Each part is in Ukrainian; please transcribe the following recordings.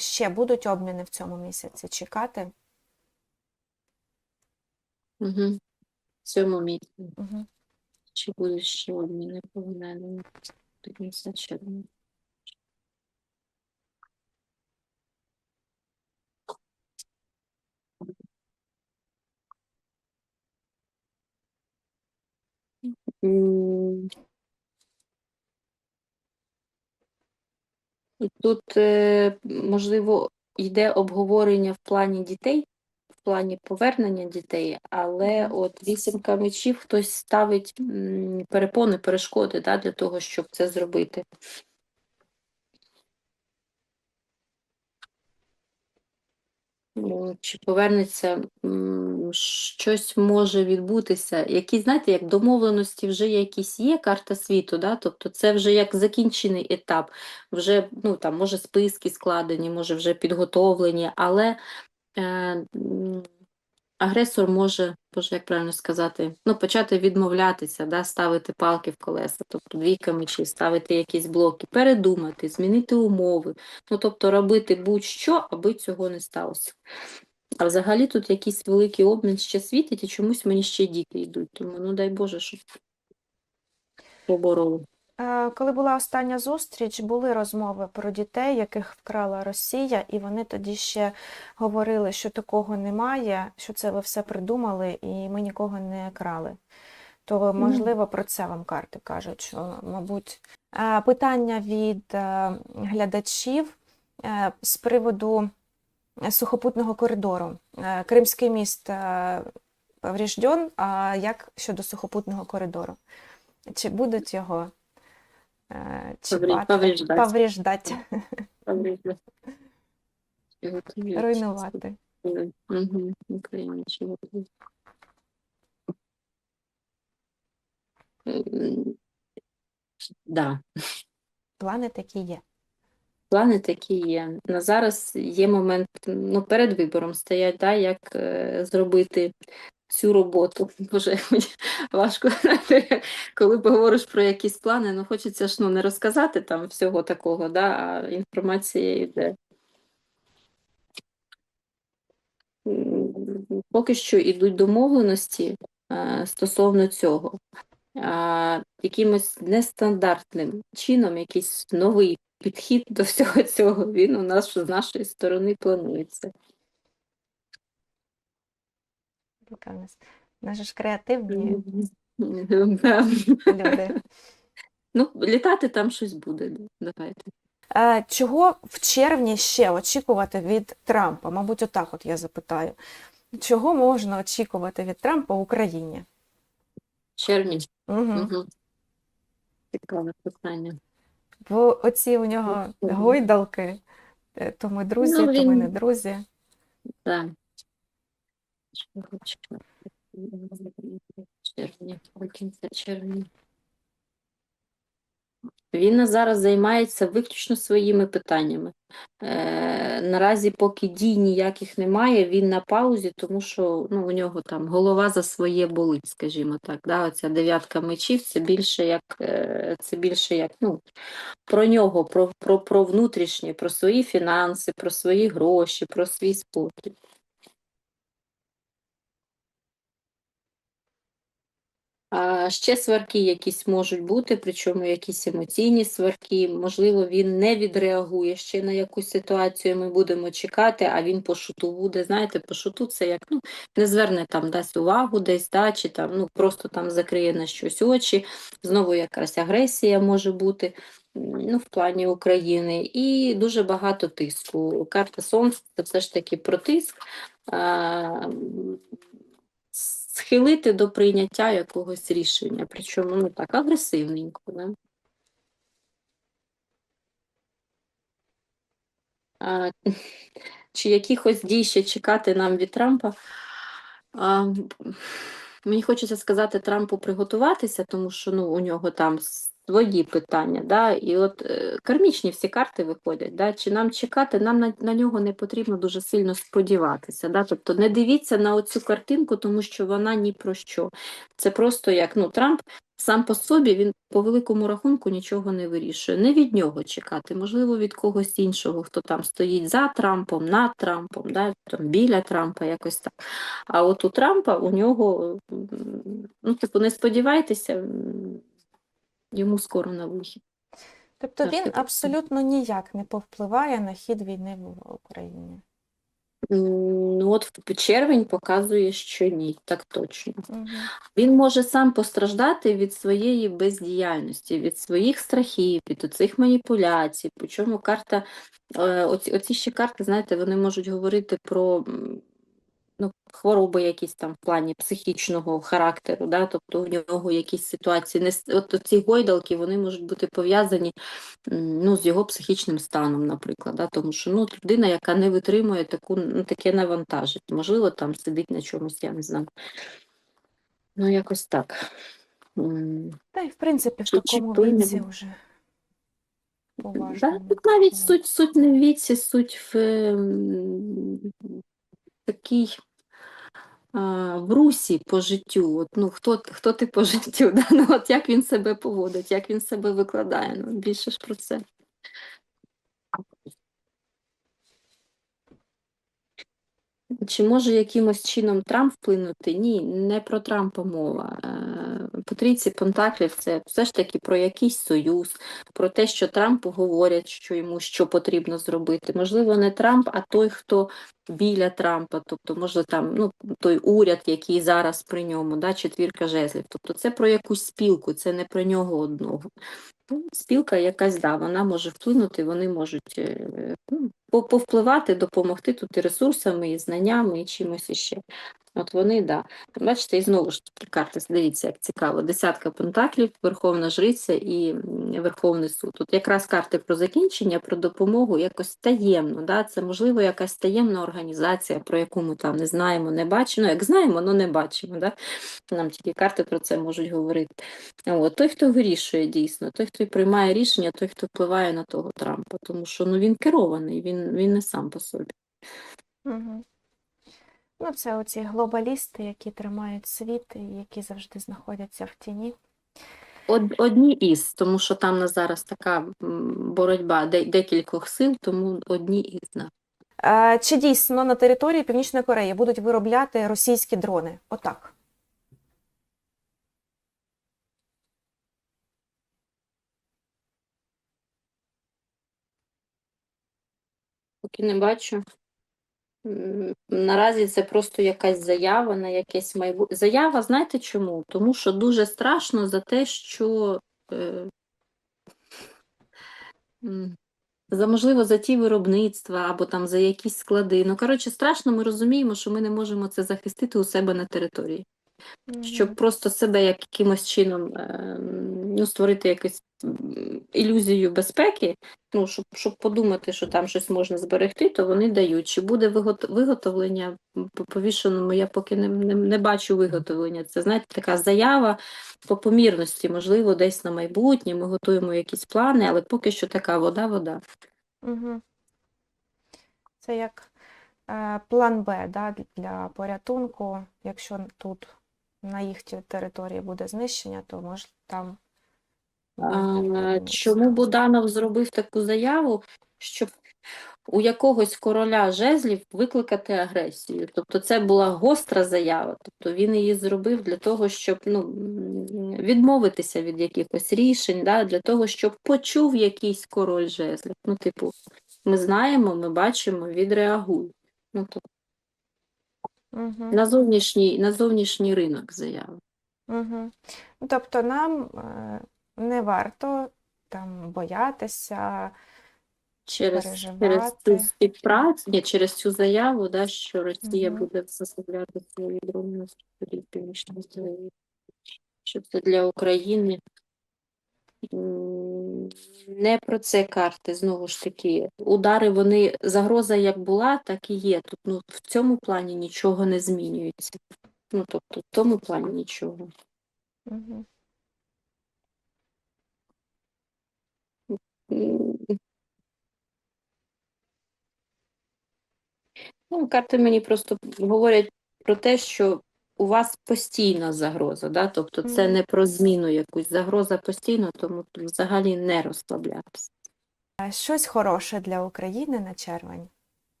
ще будуть обміни в цьому місяці чекати? Угу. В цьому місці. Угу. Чи будуть ще обміни повинні до кінця червня? М. І Тут, е, можливо, йде обговорення в плані дітей, в плані повернення дітей, але от вісімка мечів хтось ставить перепони, перешкоди да, для того, щоб це зробити. Ну, Чи повернеться, щось може відбутися. Які, знаєте, як домовленості вже якісь є, карта світу, да? тобто це вже як закінчений етап, вже ну, там, може списки складені, може вже підготовлені, але е, агресор може, боже, як правильно сказати, ну, почати відмовлятися, да? ставити палки в колеса, тобто двійка мечів, ставити якісь блоки, передумати, змінити умови. Ну, тобто робити будь-що, аби цього не сталося. А взагалі тут якийсь великий обмін ще світить, і чомусь мені ще діти йдуть. Тому, ну дай Боже, щоб побороли. Е, Коли була остання зустріч, були розмови про дітей, яких вкрала Росія, і вони тоді ще говорили, що такого немає, що це ви все придумали, і ми нікого не крали. То, можливо, про це вам карти кажуть, що, мабуть, Е, питання від е, глядачів з приводу сухопутного коридору. Е, Кримський міст е, поврежден, а як щодо сухопутного коридору? Чи будуть його е, повреждати, руйнувати? Да, Плани такі є. Плани такі є. На зараз є момент, ну, перед вибором стоять, да, як е, зробити цю роботу. Боже, мені важко, коли поговориш про якісь плани, ну хочеться ж ну, не розказати там всього такого, да, а інформація йде. Поки що йдуть домовленості е, стосовно цього. Якимось нестандартним чином, якийсь новий підхід до всього цього, він у нас з нашої сторони планується. Така в нас. Наші ж креативні люди. Ну, літати там щось буде. Давайте. Чого в червні ще очікувати від Трампа? Мабуть, отак от я запитаю. Чого можна очікувати від Трампа в Україні? Червні. Угу. Угу. Цікаве питання. Бо оці у нього гойдалки, е, то ми друзі, Ну, то ми не друзі. Так. Червні, кінця червня. Він зараз займається виключно своїми питаннями. Е, наразі, поки дій ніяких немає, він на паузі, тому що ну, у нього там голова за своє болить, скажімо так. Да? Оця дев'ятка мечів це більше як, е, це більше як ну, про нього, про, про, про внутрішнє, про свої фінанси, про свої гроші, про свій спокій. А ще сварки якісь можуть бути, причому якісь емоційні сварки. Можливо, він не відреагує ще на якусь ситуацію. Ми будемо чекати, а він по шуту буде. Знаєте, по шуту це як ну не зверне там, дасть увагу десь, да, чи там ну просто там закриє на щось очі. Знову якась агресія може бути ну, в плані України, і дуже багато тиску. Карта Сонця це все ж таки про тиск. Схилити до прийняття якогось рішення, причому ну так агресивненько. Да? А, чи якихось дій ще чекати нам від Трампа? А, мені хочеться сказати Трампу приготуватися, тому що ну, у нього там свої питання. Да? І от е, кармічні всі карти виходять. Да? Чи нам чекати, нам на, на нього не потрібно дуже сильно сподіватися. Да? Тобто не дивіться на оцю картинку, тому що вона ні про що. Це просто як ну, Трамп сам по собі він по великому рахунку нічого не вирішує. Не від нього чекати, можливо, від когось іншого, хто там стоїть за Трампом, над Трампом, да? там, біля Трампа, якось так. А от у Трампа у нього, ну, типу, не сподівайтеся, йому скоро на вихід. Тобто він абсолютно ніяк не повпливає на хід війни в Україні. Ну, от в червень показує, що ні, так точно. Угу. Він може сам постраждати від своєї бездіяльності, від своїх страхів, від оцих маніпуляцій. Причому карта, е, оці, оці ще карти, знаєте, вони можуть говорити про ну, хвороби якісь там в плані психічного характеру, да? тобто в нього якісь ситуації, не, от ці гойдалки, вони можуть бути пов'язані ну, з його психічним станом, наприклад, да? тому що ну, людина, яка не витримує таку, ну, таке навантаження, можливо, там сидить на чомусь, я не знаю. Ну, якось так. Та й в принципі в такому віці вже Да, тут навіть суть, суть не в віці, суть в ем, такій в русі по життю. От, ну, хто, хто ти по життю? Да? Ну, от як він себе поводить, як він себе викладає. Ну, більше ж про це. Чи може якимось чином Трамп вплинути? Ні, не про Трампа мова. Е, По трійці Пентаклів це все ж таки про якийсь союз, про те, що Трампу говорять, що йому що потрібно зробити. Можливо, не Трамп, а той, хто біля Трампа, тобто, може, там ну, той уряд, який зараз при ньому, да, четвірка жезлів. Тобто це про якусь спілку, це не про нього одного. Ну, Спілка якась, да, вона може вплинути, вони можуть е, ну, повпливати, допомогти тут і ресурсами, і знаннями, і чимось іще. От вони, да. Бачите, і знову ж таки карти, дивіться, як цікаво. Десятка пентаклів, Верховна Жриця і Верховний суд. Тут якраз карти про закінчення, про допомогу якось таємно. Да? Це, можливо, якась таємна організація, про яку ми там не знаємо, не бачимо. Ну, як знаємо, але не бачимо. Да? Нам тільки карти про це можуть говорити. От, той, хто вирішує дійсно, той, хто приймає рішення, той, хто впливає на того Трампа, тому що ну, він керований, він, він не сам по собі. Угу. Ну, це оці глобалісти, які тримають світ і які завжди знаходяться в тіні. Од, одні із, тому що там на зараз така боротьба де, декількох сил, тому одні із. Е, Чи дійсно на території Північної Кореї будуть виробляти російські дрони? Отак. Поки не бачу. Наразі це просто якась заява на якесь майбутнє. Заява, знаєте чому? Тому що дуже страшно за те, що е, за можливо за ті виробництва або там за якісь склади. Ну, коротше, страшно, ми розуміємо, що ми не можемо це захистити у себе на території. Щоб просто себе якимось чином е, ну, створити якусь м, ілюзію безпеки, ну, щоб, щоб подумати, що там щось можна зберегти, то вони дають. Чи буде виготовлення по повішеному, я поки не, не, не бачу виготовлення. Це, знаєте, така заява по помірності, можливо, десь на майбутнє, ми готуємо якісь плани, але поки що така вода-вода. Угу. Це як е, план Б да, для порятунку. Якщо тут на їх ті- території буде знищення, то може там. А. Чому Буданов зробив таку заяву, щоб у якогось короля жезлів викликати агресію? Тобто це була гостра заява. Тобто він її зробив для того, щоб ну, відмовитися від якихось рішень, да? для того, щоб почув якийсь король жезлів. Ну, типу, ми знаємо, ми бачимо, відреагуй. Ну, тобто, Угу. на зовнішній, на зовнішній ринок заяви. Угу. Тобто нам е, не варто там боятися. через, через цю співпрацю, ні, через цю заяву, да, що Росія Мгм. буде заставляти свої дрони на Кореї. Що це для України не про це карти, знову ж таки. Удари, вони, загроза як була, так і є. Тут ну, в цьому плані нічого не змінюється. Ну, тобто, в тому плані нічого. Угу. Ну, карти мені просто говорять про те, що у вас постійна загроза, да? тобто це не про зміну якусь, загроза постійно, тому взагалі не розслаблятися. Щось хороше для України на червень.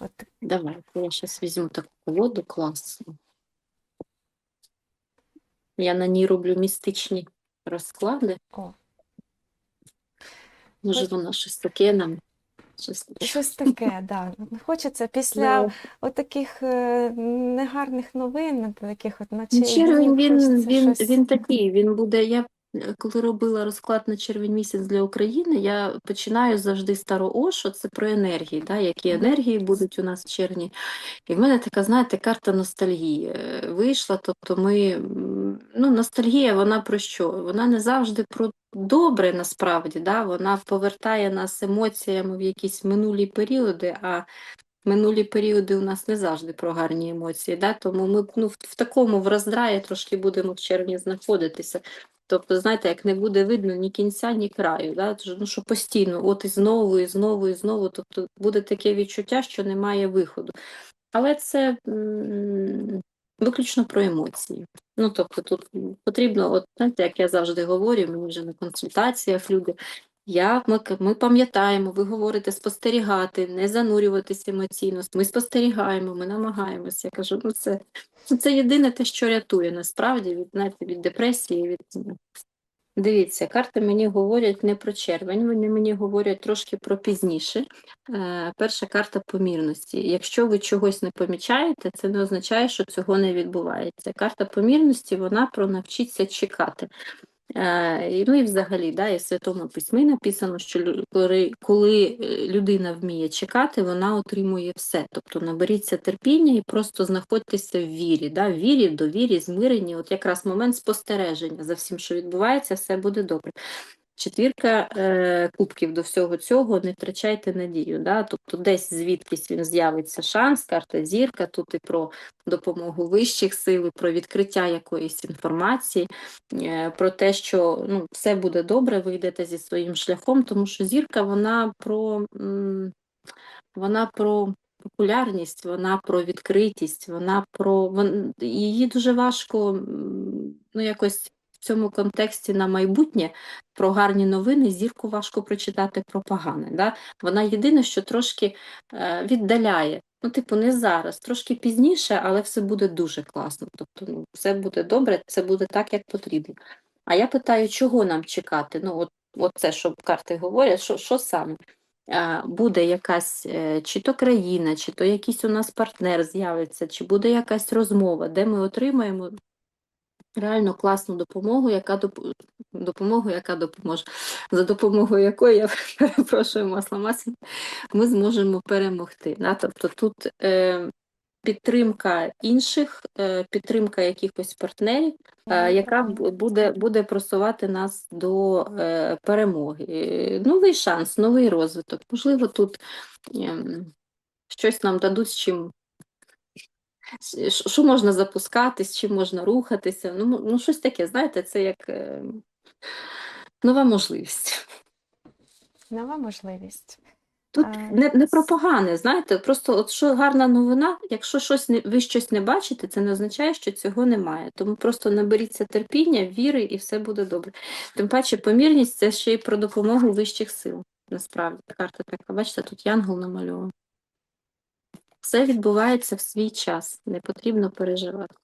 От Давай, я зараз візьму таку колоду класну. Я на ній роблю містичні розклади. О. Може, вона щось таке нам. Щось таке. щось таке, да. Хочеться після Ну, отаких е, негарних новин, таких от ночей. Червень днів, він, хочеться він, щось- він такий, він буде. Я е, коли робила розклад на червень місяць для України, я починаю завжди з Таро Ошо, це про енергії, да, які Мгм. енергії будуть у нас в червні. І в мене така, знаєте, карта ностальгії е, вийшла. Тобто ми, м, ну, ностальгія, вона про що? Вона не завжди про добре насправді, да? вона повертає нас емоціями в якісь минулі періоди, а минулі періоди у нас не завжди про гарні емоції. Да? Тому ми ну, в, такому в роздраї трошки будемо в червні знаходитися. Тобто, знаєте, як не буде видно ні кінця, ні краю. Да? Ну, що постійно, от і знову, і знову, і знову. Тобто буде таке відчуття, що немає виходу. Але це виключно про емоції. Ну, тобто тут потрібно, от знаєте, як я завжди говорю, мені вже на консультаціях люди. Я, ми, ми пам'ятаємо, ви говорите спостерігати, не занурюватися емоційно. Ми спостерігаємо, ми намагаємося. Я кажу, ну це, ну, це єдине те, що рятує насправді від, знаєте, від депресії. Від... Дивіться, карти мені говорять не про червень, вони мені говорять трошки про пізніше. Е, перша карта помірності. Якщо ви чогось не помічаєте, це не означає, що цього не відбувається. Карта помірності вона про навчиться чекати. Е, ну і взагалі, да, і в Святому Письмі написано, що коли, е, людина вміє чекати, вона отримує все. Тобто наберіться терпіння і просто знаходьтеся в вірі. Да, в вірі, довірі, змиренні. От якраз момент спостереження за всім, що відбувається, все буде добре. Четвірка е, кубків до всього цього, не втрачайте надію. Да? Тобто десь звідкись він з'явиться шанс, карта зірка, тут і про допомогу вищих сил, і про відкриття якоїсь інформації, е, про те, що ну, все буде добре, ви йдете зі своїм шляхом, тому що зірка вона про, м, вона про популярність, вона про відкритість, вона про вон, її дуже важко ну, якось в цьому контексті на майбутнє про гарні новини зірку важко прочитати про погане. Да? Вона єдине, що трошки е, віддаляє. Ну, типу, не зараз, трошки пізніше, але все буде дуже класно. Тобто, ну, все буде добре, це буде так, як потрібно. А я питаю, чого нам чекати? Ну, от, от це, що карти говорять, що, що саме? А, буде якась е, чи то країна, чи то якийсь у нас партнер з'явиться, чи буде якась розмова, де ми отримаємо реально класну допомогу, яка доп... допомогу, яка допоможе, за допомогою якої я перепрошую масла масла, ми зможемо перемогти. Да? Тобто тут е, підтримка інших, е, підтримка якихось партнерів, е, яка буде, буде просувати нас до е, перемоги. Новий шанс, новий розвиток. Можливо, тут ем, щось нам дадуть, з чим. Що що можна запускати, з чим можна рухатися. Ну, ну щось таке, знаєте, це як е, нова можливість. Нова можливість. Тут А, не, не про погане, знаєте, просто от що гарна новина, якщо щось не, ви щось не бачите, це не означає, що цього немає. Тому просто наберіться терпіння, віри і все буде добре. Тим паче, помірність це ще й про допомогу вищих сил. Насправді, карта така, бачите, тут янгол намальований. Все відбувається в свій час, не потрібно переживати.